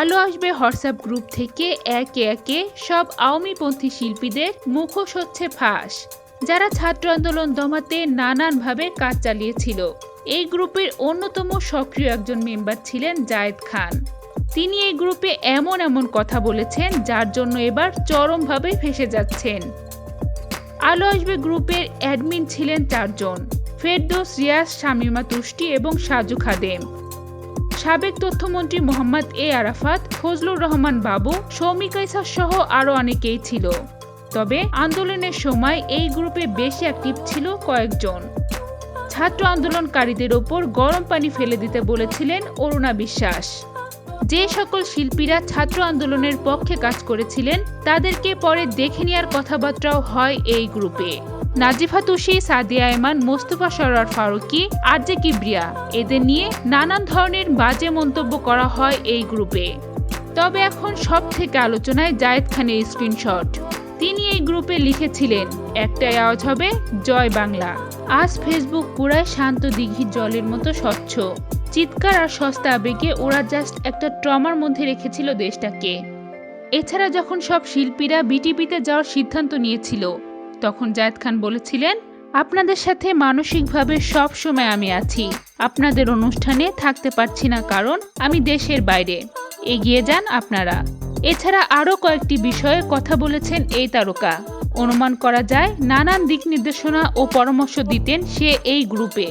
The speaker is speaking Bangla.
আলো আসবে হোয়াটসঅ্যাপ গ্রুপ থেকে একে একে সব আওয়ামীপন্থী শিল্পীদের মুখোশ হচ্ছে ফাঁস। যারা ছাত্র আন্দোলন দমাতে নানানভাবে কাজ চালিয়েছিল। এই গ্রুপের অন্যতম সক্রিয় একজন মেম্বার ছিলেন জায়েদ খান। তিনি এই গ্রুপে এমন এমন কথা বলেছেন, যার জন্য এবার চরমভাবে ফেসে যাচ্ছেন। আলো আসবে গ্রুপের অ্যাডমিন ছিলেন চারজন, ফেরদৌস রিয়াজ, শামিমা তুষ্টি এবং সাজু খাদেম। সাবেক তথ্যমন্ত্রী মোহাম্মদ এ আরাফাত, ফজলুর রহমান বাবু সৌমিক ইসা সহ আরও অনেকেই ছিল। তবে আন্দোলনের সময় এই গ্রুপে বেশি অ্যাক্টিভ ছিল কয়েকজন। ছাত্র আন্দোলনকারীদের ওপর গরম পানি ফেলে দিতে বলেছিলেন অরুণা বিশ্বাস। যে সকল শিল্পীরা ছাত্র আন্দোলনের পক্ষে কাজ করেছিলেন, তাদেরকে পরে দেখে নেওয়ার কথাবার্তাও হয় এই গ্রুপে। নাজিফা তুষি সাদিয়া এমান মোস্তফা সরার ফারুকি আরজে কিবরিয়া। এদের নিয়ে নানান ধরনের বাজে মন্তব্য করা হয় এই গ্রুপে। তবে এখন সব থেকে আলোচনায় জায়েদ খানের স্ক্রিনশট। তিনি এই গ্রুপে লিখেছিলেন, একটাই আওয়াজ হবে, জয় বাংলা। আজ ফেসবুক পুরায় শান্ত দিঘির জলের মতো স্বচ্ছ। চিৎকার আর সস্তা আবেগে ওরা জাস্ট একটা ট্রমার মধ্যে রেখেছিল দেশটাকে। এছাড়া যখন সব শিল্পীরা বিটিপিতে যাওয়ার সিদ্ধান্ত নিয়েছিল তখন জায়দ খান বলেছিলেন, আপনাদের সাথে মানসিকভাবে সব সময় আমি আছি। আপনাদের অনুষ্ঠানে থাকতে পারছি না কারণ আমি দেশের বাইরে। এগিয়ে যান আপনারা। এছাড়া আরও কয়েকটি বিষয়ে কথা বলেছেন এই তারকা। অনুমান করা যায়, নানান দিক নির্দেশনা ও পরামর্শ দিতেন সে এই গ্রুপে।